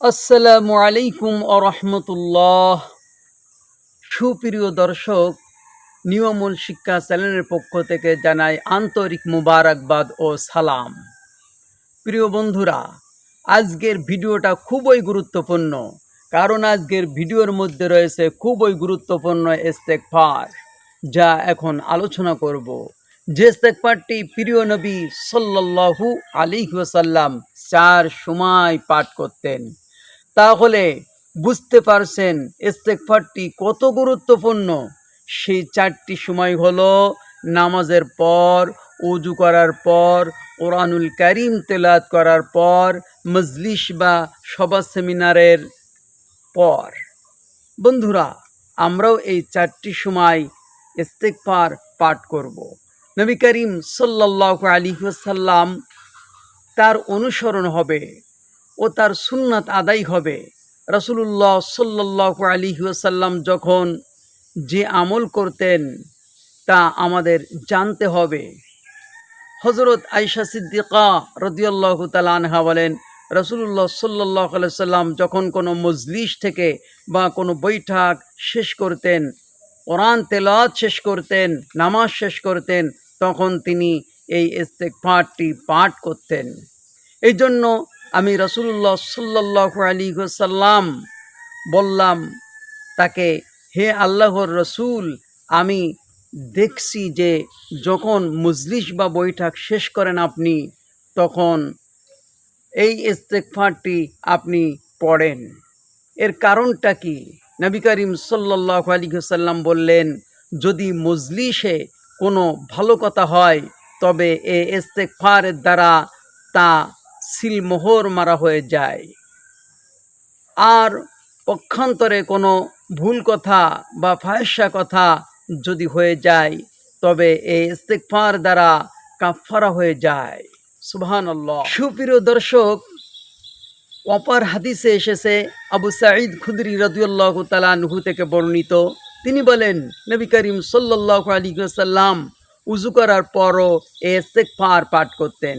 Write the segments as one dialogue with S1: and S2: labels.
S1: আসসালামু আলাইকুম আরহামতুল্লাহ। সুপ্রিয় দর্শক, নিয়মূল শিক্ষা চ্যানেলের পক্ষ থেকে জানাই আন্তরিক মুবারকবাদ ও সালাম। প্রিয় বন্ধুরা, আজকের ভিডিওটা খুবই গুরুত্বপূর্ণ, কারণ আজকের ভিডিওর মধ্যে রয়েছে খুবই গুরুত্বপূর্ণ ইস্তেকফার যা এখন আলোচনা করব। যে ইস্তেকফারটি প্রিয় নবী সাল্লাল্লাহু আলাইহি ওয়াসাল্লাম চার সময় পাঠ করতেন তাহলে বুঝতে পারছেন ইস্তেকফারটি কত গুরুত্বপূর্ণ। সেই চারটি সময় হলো নামাজের পর, উজু করার পর, কোরআনুল করিম তেলাত করার পর, মজলিস বা সভা সেমিনারের পর। বন্ধুরা, আমরাও এই চারটি সময় ইস্তেকফার পাঠ করব। নবী করিম সাল্লাহ আলী সাল্লাম তার অনুসরণ হবে। ও তার সুন্নাত আদায় হবে। রসুল্লাহ সাল্লাহ আলী যখন যে আমল করতেন, তা আমাদের জানতে হবে। হজরত আয়সা সিদ্দিকা রদিয়াল্লাহ তালানহা বলেন রসুল্লাহ সাল্লাহ সাল্লাম যখন কোনো মজলিস থেকে বা কোনো বৈঠক শেষ করতেন, কোরআন তেলাওয়াত শেষ করতেন, নামাজ শেষ করতেন, তখন তিনি এই ইস্তেক পাঠটি পাঠ করতেন। এই জন্য আমি রসুল্লাহ সাল্লাহ আলী সাল্লাম বললাম তাকে, হে আল্লাহর রসুল, আমি দেখছি যে যখন মজলিস বা বৈঠক শেষ করেন আপনি, তখন এই ইস্তেকফারটি আপনি পড়েন। এর কারণটা কি? নবী করিম সাল্লাহ আলী সাল্লাম বললেন, যদি মজলিসে কোনো ভালো কথা হয়, তবে এ ইস্তেকফারের দ্বারা তা সিলমোহর মারা হয়ে যায়। আর পক্ষান্তরে কোনো ভুল কথা বা ফায়সা কথা যদি হয়ে যায়, তবে এই ইস্তেকফার দ্বারা কাফারা হয়ে যায়। সুবহান সুপ্রিয় দর্শক, অপার হাদিসে এসেছে, আবু সাঈদ খুদরি রদিউল্লাহ তালানহু থেকে বর্ণিত। তিনি বলেন, নবী করিম সাল্লাহ আলী সাল্লাম উজু করার পরও এ ইস্তেকফার পাঠ করতেন।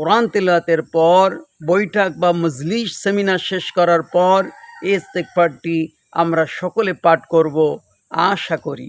S1: কোরআন তেলাতের পর, বৈঠক বা মজলিস সেমিনার শেষ করার পর এই ইস্তেকফারটি আমরা সকলে পাঠ করব। আশা করি।